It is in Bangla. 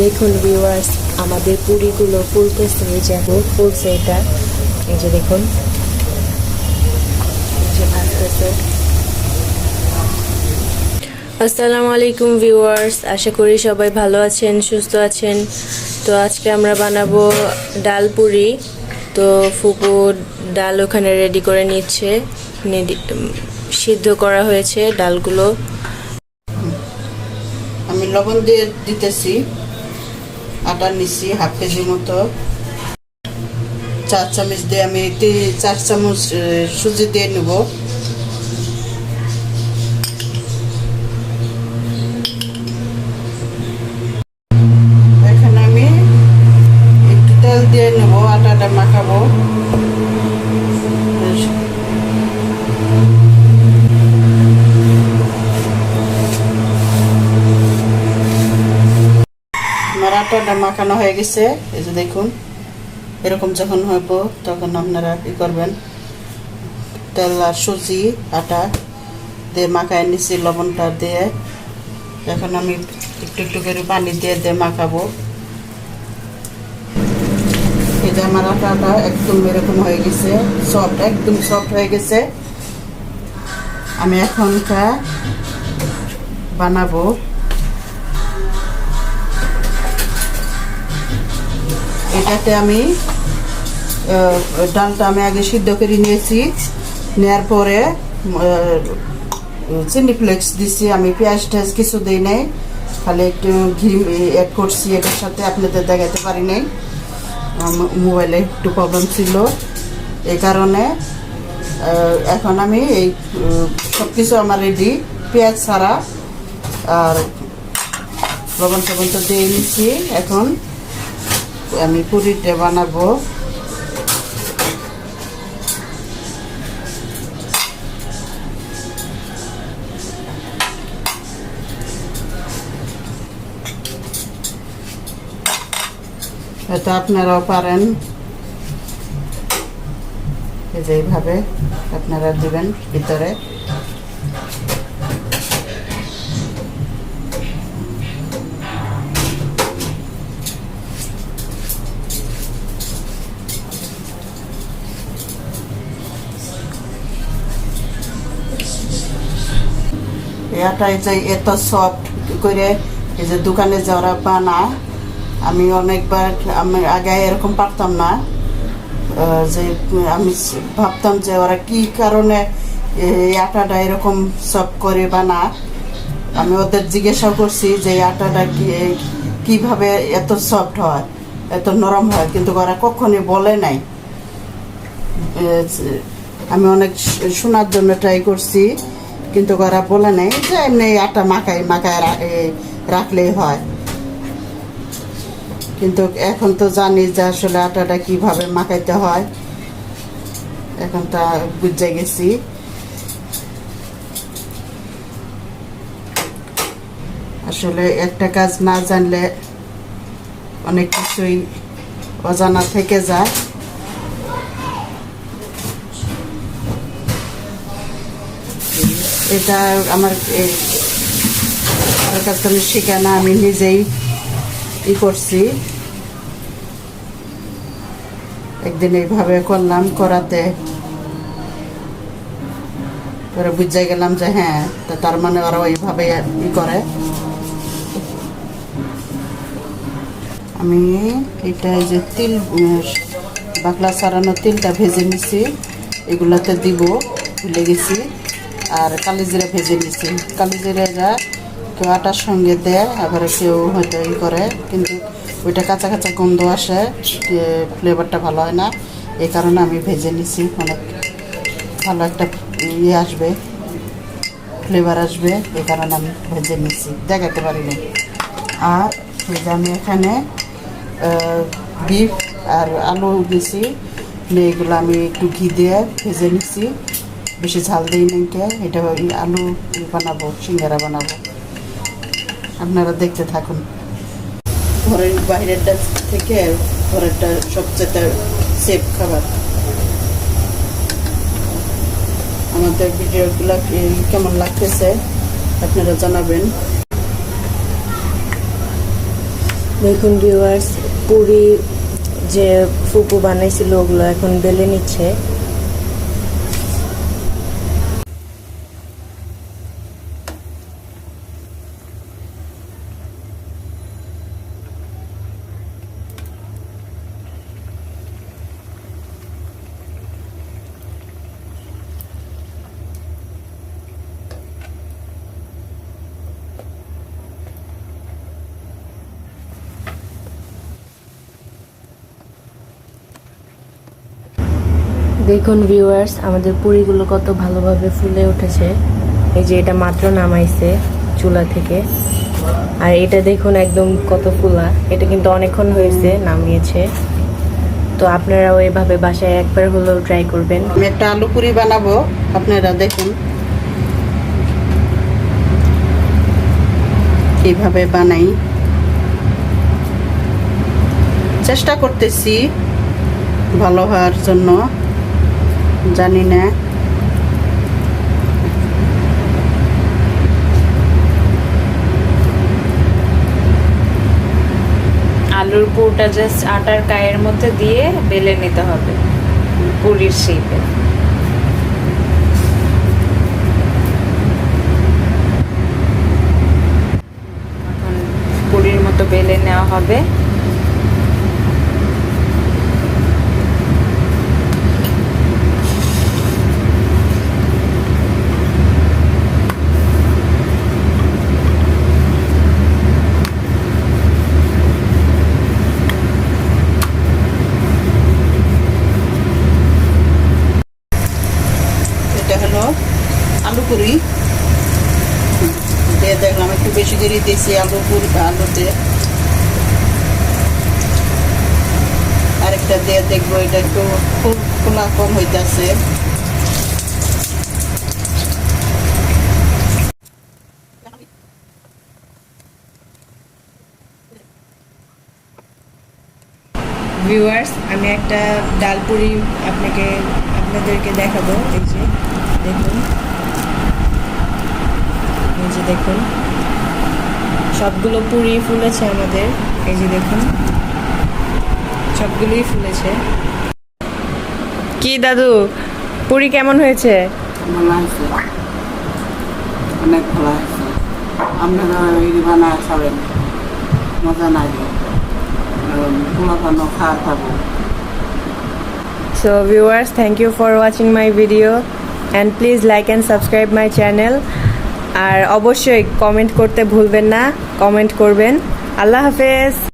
দেখুন ভিউয়ার্স আমাদের পুরিগুলো ফুলতেছে। এই যে ফুলছে এটা। এই যে দেখুন। আসসালামু আলাইকুম ভিউয়ার্স আশা করি সবাই ভালো আছেন, সুস্থ আছেন। তো আজকে আমরা বানাবো ডাল পুরি। তো ফুপু ডাল ওখানে রেডি করে নিচ্ছে। সিদ্ধ করা হয়েছে ডালগুলো। আমি লবণ দিয়ে দিতেছি। আটা নিচ্ছি হাফ কেজি মতো। চার চামচ দিয়ে আমি চার চামচ সুজি দিয়ে নেব। এখানে আমি একটু তেল দিয়ে নেব, আটাটা মাখাবো। আটাটা মাখানো হয়ে গেছে। এই যে দেখুন, এরকম যখন হইব তখন আপনারা কি করবেন? তেল আর সুজি, আটা দিয়ে মাখায় নিছি, লবণটা দিয়ে। এখন আমি একটু একটু করে পানি দিয়ে দিয়ে মাখাবো। এই যে আমার আটাটা একদম এরকম হয়ে গেছে সফট একদম সফট হয়ে গেছে। আমি এখনটা বানাবো। এটাতে আমি ডালটা আমি আগে সিদ্ধ করে নিয়েছি। নেওয়ার পরে চিনি ফ্লেক্স দিছি। আমি পেঁয়াজ টেয়াজ কিছু দিই নাই। খালি একটু ঘি অ্যাড করছি। এটার সাথে আপনাদের দেখাতে পারি নাই। মোবাইলে একটু প্রবলেম ছিল। এই কারণে এখন আমি এই সব কিছু আমার রেডি পেঁয়াজ ছাড়া আর লবণ টবণ তো দিয়ে নিচ্ছি এখন। আমি পুরিটা বানাবো। এটা আপনারাও পারেন। এইভাবে আপনারা দিবেন ভিতরে। এটাই যে এত সফট করে এই যে দোকানে যারা বানায় আমি অনেকবার, আমি আগে এরকম পারতাম না। যে আমি ভাবতাম যে ওরা কি কারণে এই আটাটা এরকম সফট করে বা না আমি ওদের জিজ্ঞাসা করছি যে আটাটা কি কীভাবে এত সফট হয়, এত নরম হয়, কিন্তু ওরা কখনই বলে নাই। আমি অনেক শোনার জন্য ট্রাই করছি। কিন্তু ওরা বলে নেই যে এমনি আটা মাখাই মাখায় রাখলেই হয়। কিন্তু এখন তো জানি যে আসলে আটাটা কীভাবে মাখাইতে হয়। এখন তা বুঝে গেছি। আসলে একটা কাজ না জানলে অনেক কিছুই অজানা থেকে যায়। এটা আমার আমার কাছে আমি না আমি নিজেই ই করছি। একদিন এইভাবে করলাম, করাতে। পরে বুঝে গেলাম যে হ্যাঁ তা তার মানে ওরা ওইভাবে ই করে। আমি এটা যে তিল বাকলা সারানো তিলটা ভেজে নিছি। এগুলাতে দিব, ভুলে গেছি। আর কালিজিরা ভেজে নিছি। কালিজিরা কেউ আটার সঙ্গে দেয়, আবার কেউ হয়তো ই করে, কিন্তু ওইটা কাঁচা কাঁচা গন্ধ আসে ফ্লেভারটা ভালো হয় না। এই কারণে আমি ভেজে নিছি, অনেক ভালো একটা ইয়ে আসবে ফ্লেভার আসবে, এই কারণে আমি ভেজে নিচ্ছি দেখাতে পারিনি আর যে আমি এখানে বিফ আর আলু দিছি এগুলো আমি একটু ঘি দিয়ে ভেজে নিচ্ছি বেশি ঝাল দিই নাকি এটা আলু বানাবো, সিঙ্গারা বানাবো। আপনারা দেখতে থাকুন। ঘরের বাইরেরটা থেকে ঘরেরটা সবচেয়ে সেফ খাবার। আমাদের ভিডিওগুলো কেমন লাগতেছে, আপনারা জানাবেন। দেখুন ভিউয়ার্স পুরি যে ফুপু বানাইছিল, ওগুলো এখন বেলে নিচ্ছে। দেখুন ভিউয়ার্স আমাদের পুরিগুলো কত ভালোভাবে ফুলে উঠেছে। এই যে এটা মাত্র নামাইছে চুলা থেকে। আর এটা দেখুন একদম কত ফুলা। এটা কিন্তু অনেকক্ষণ হয়েছে নামিয়েছে। তো আপনারাও এভাবে বাসায় একবার হলেও ট্রাই করবেন। আমি একটা আলু পুরি বানাবো, আপনারা দেখুন। কীভাবে বানাই। চেষ্টা করতেছি ভালো হওয়ার জন্য। জানি না। আলুর পুরটা জাস্ট আটার কায়ের মধ্যে দিয়ে বেলে নিতে হবে, পুরীর শেপে পুরীর মতো বেলে নেওয়া হবে এটা হলো আলু পুরি দিয়ে দেখলাম একটু বেশি করে দিয়েছি আলু পুরি আলুতে আরেকটা দিয়ে দেখব, এটা একটু খুব খোলা কম হইতেছে। ভিউয়ার্স আমি একটা ডাল পুরি আপনাকে আপনাদেরকে দেখাবো। এই যে, দেখুন। এই যে দেখুন। সবগুলো পুরি ফুলেছে আমাদের। এই যে দেখুন সবগুলোই ফুলেছে। কি দাদু পুরি কেমন হয়েছে? অনেক ভালো আছে আপনারা এই বানায় খাবেন মজা লাগে পোলা পানো খাওয়া থাকব। So viewers, thank you for watching my video. And please like and subscribe my channel. আর অবশ্যই কমেন্ট করতে ভুলবেন না কমেন্ট করবেন। আল্লাহ হাফেজ।